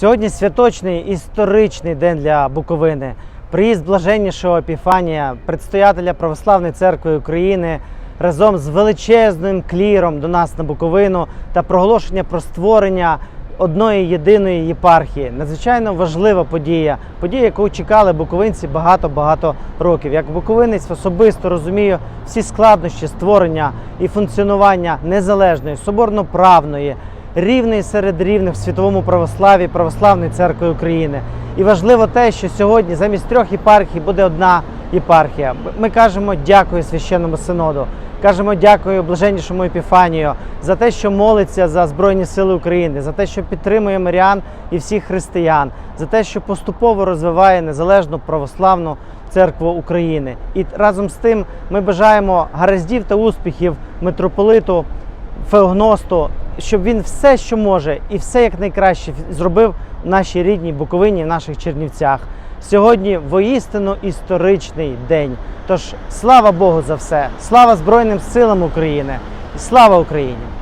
Сьогодні святочний історичний день для Буковини. Приїзд блаженнішого Епіфанія, предстоятеля Православної церкви України, разом з величезним кліром до нас на Буковину та проголошення про створення одної єдиної єпархії. Надзвичайно важлива подія, подія, яку чекали буковинці багато-багато років. Як буковинець особисто розумію всі складнощі створення і функціонування незалежної, соборноправної, рівний серед рівних в світовому православі Православної церкви України. І важливо те, що сьогодні замість трьох єпархій буде одна єпархія. Ми кажемо дякую священному синоду. Кажемо дякую блаженнішому Епіфанію за те, що молиться за Збройні Сили України, за те, що підтримує мирян і всіх християн, за те, що поступово розвиває незалежну православну церкву України. І разом з тим ми бажаємо гараздів та успіхів митрополиту Феогносту, щоб він все, що може, і все як найкраще зробив нашій рідній Буковині, в наших Чернівцях. Сьогодні воістину історичний день. Тож слава Богу за все, слава Збройним силам України слава Україні!